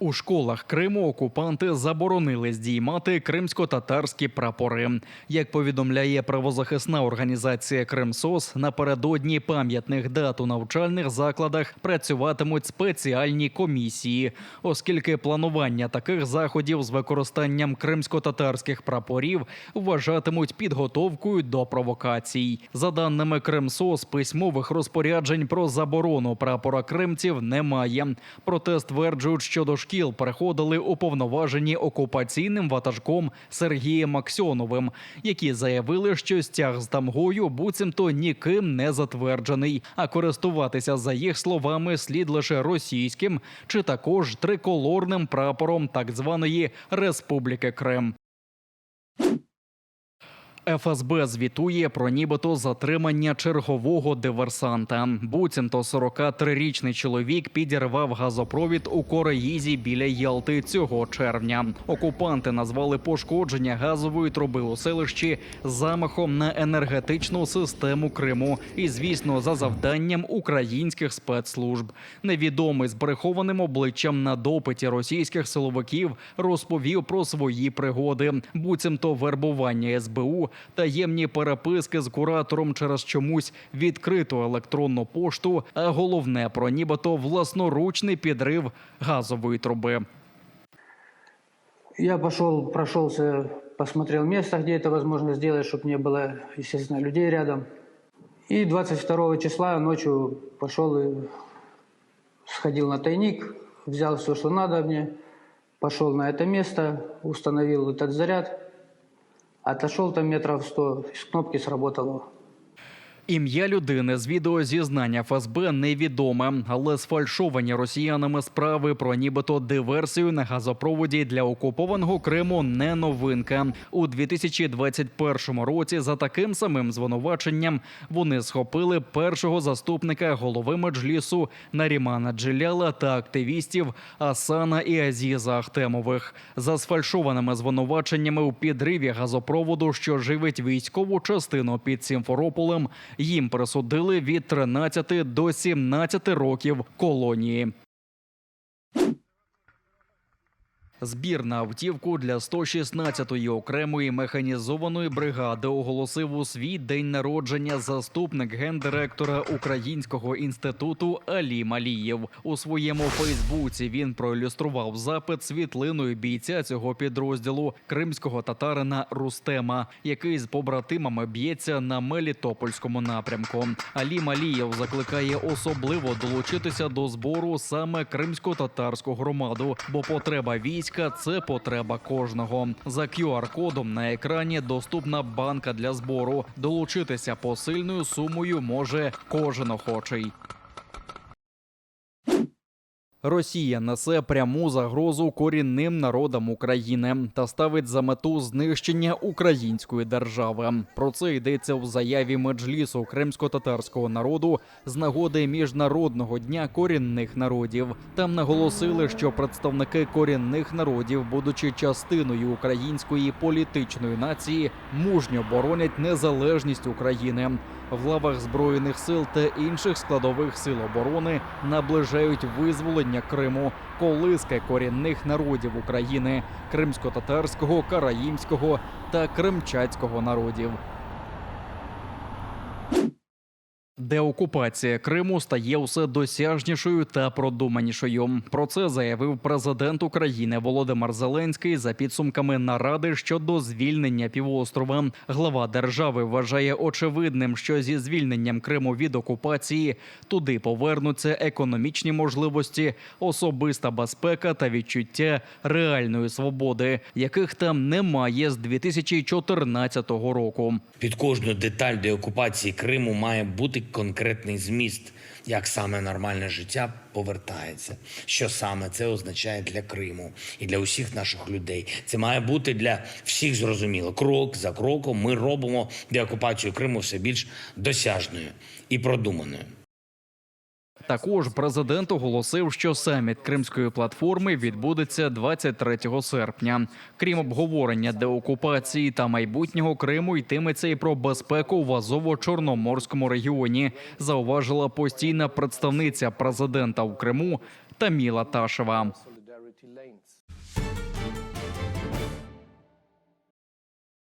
У школах Криму окупанти заборонили здіймати кримсько-татарські прапори. Як повідомляє правозахисна організація Кримсос, напередодні пам'ятних дат у навчальних закладах працюватимуть спеціальні комісії, оскільки планування таких заходів з використанням кримсько-татарських прапорів вважатимуть підготовкою до провокацій. За даними Кримсос, письмових розпоряджень про заборону прапора кримців немає. Проте стверджують, що до шкіл переходили уповноважені окупаційним ватажком Сергієм Аксьоновим, які заявили, що стяг з тамгою буцімто ніким не затверджений, а користуватися за їх словами слід лише російським чи також триколорним прапором так званої Республіки Крим. ФСБ звітує про нібито затримання чергового диверсанта. Буцімто 43-річний чоловік підірвав газопровід у Кореїзі біля Ялти цього червня. Окупанти назвали пошкодження газової труби у селищі замахом на енергетичну систему Криму і, звісно, за завданням українських спецслужб. Невідомий з прихованим обличчям на допиті російських силовиків розповів про свої пригоди, буцімто вербування СБУ, таємні переписки з куратором через чомусь відкриту електронну пошту, а головне про нібито власноручний підрив газової труби. Я пошел, прошелся, посмотрел место, где это возможно сделать, чтобы не было, естественно, людей рядом. И 22 числа ночью пошел и сходил на тайник, взял все, что надо мне, пошел на это место, установил этот заряд, отошел там метров сто, с кнопки сработало. Ім'я людини з відеозізнання ФСБ невідоме, але сфальшовані росіянами справи про нібито диверсію на газопроводі для окупованого Криму не новинка. У 2021 році за таким самим звинуваченням вони схопили першого заступника голови меджлісу Нарімана Джиляла та активістів Асана і Азіза Ахтемових за сфальшованими звинуваченнями у підриві газопроводу, що живить військову частину під Сімферополем. Їм присудили від 13 до 17 років колонії. Збір на автівку для 116-ї окремої механізованої бригади оголосив у свій день народження заступник гендиректора Українського інституту Алі Малієв. У своєму Фейсбуці він проілюстрував запит світлиною бійця цього підрозділу кримського татарина Рустема, який з побратимами б'ється на Мелітопольському напрямку. Алі Малієв закликає особливо долучитися до збору саме кримсько-татарську громаду, бо потреба війська це потреба кожного. За QR-кодом на екрані доступна банка для збору. Долучитися посильною сумою може кожен охочий. Росія несе пряму загрозу корінним народам України та ставить за мету знищення української держави. Про це йдеться в заяві меджлісу кримсько-татарського народу з нагоди міжнародного дня корінних народів. Там наголосили, що представники корінних народів, будучи частиною української політичної нації, мужньо боронять незалежність України. В лавах збройних сил та інших складових сил оборони наближають визволення Криму, колиски корінних народів України, кримсько-татарського, караїмського та кримчацького народів. Деокупація Криму стає усе досяжнішою та продуманішою. Про це заявив президент України Володимир Зеленський за підсумками наради щодо звільнення півострова. Глава держави вважає очевидним, що зі звільненням Криму від окупації туди повернуться економічні можливості, особиста безпека та відчуття реальної свободи, яких там немає з 2014 року. Під кожну деталь деокупації Криму має бути конкретний зміст, як саме нормальне життя повертається, що саме це означає для Криму і для усіх наших людей. Це має бути для всіх зрозуміло. Крок за кроком ми робимо деокупацію Криму все більш досяжною і продуманою. Також президент оголосив, що саміт Кримської платформи відбудеться 23 серпня. Крім обговорення деокупації та майбутнього Криму, йтиметься і про безпеку в Азово-Чорноморському регіоні. Зауважила постійна представниця президента у Криму Таміла Ташева.